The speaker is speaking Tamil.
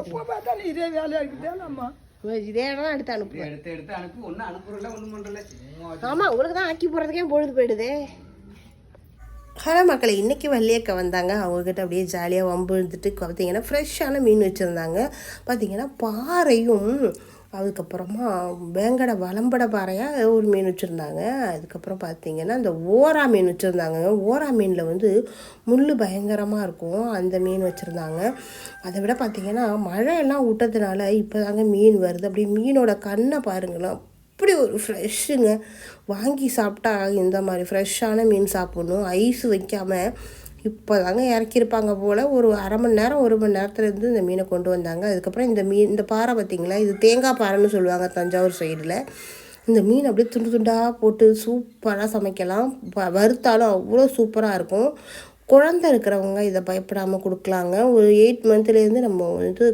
எப்போ பார்த்தாலும் இதே வேலையா இருக்குதே அம்மா இதே இடம் தான் எடுத்து அனுப்புவேன் எடுத்து எடுத்து அனுப்பி. ஒன்றும் அனுப்புறல ஒன்றும் பண்ணுறல சும்மா ஆமாம் உங்களுக்கு தான் ஆக்கி போகிறதுக்கே பொழுது போயிடுதே. ஹலோ மக்களை இன்றைக்கி வள்ளியக்கா வந்தாங்க. அவங்கக்கிட்ட அப்படியே ஜாலியாக வம்பு இழுத்துட்டு பார்த்தீங்கன்னா ஃப்ரெஷ்ஷான மீன் வச்சுருந்தாங்க. பார்த்தீங்கன்னா பாறையும் அதுக்கப்புறமா வேங்கட வளம்பட பாறையாக ஒரு மீன் வச்சுருந்தாங்க. அதுக்கப்புறம் பார்த்தீங்கன்னா அந்த ஓரா மீன் வச்சுருந்தாங்க. ஓரா மீனில் வந்து முள் பயங்கரமாக இருக்கும். அந்த மீன் வச்சுருந்தாங்க. அதை விட பார்த்தீங்கன்னா மழையெல்லாம் விட்டதுனால இப்போ தாங்க மீன் வருது. அப்படியே மீனோட கண்ணை பாருங்களேன். அப்படி ஒரு ஃப்ரெஷ்ஷுங்க. வாங்கி சாப்பிட்டா இந்த மாதிரி ஃப்ரெஷ்ஷான மீன் சாப்பிட்ணும். ஐஸ் வைக்காமல் இப்போ தாங்க இறக்கியிருப்பாங்க போல். ஒரு அரை மணி நேரம் ஒரு மணி நேரத்துலேருந்து இந்த மீனை கொண்டு வந்தாங்க. அதுக்கப்புறம் இந்த மீன் இந்த பாறை பார்த்திங்களா? இது தேங்காய் பாறைன்னு சொல்லுவாங்க தஞ்சாவூர் சைடில் இந்த மீன் அப்படியே துண்டு துண்டாக போட்டு சூப்பராக சமைக்கலாம். வறுத்தாலும் அவ்வளோ சூப்பராக இருக்கும். குழந்தை இருக்கிறவங்க இதை பயப்படாமல் கொடுக்கலாங்க. ஒரு எயிட் மந்த்லேருந்து நம்ம வந்து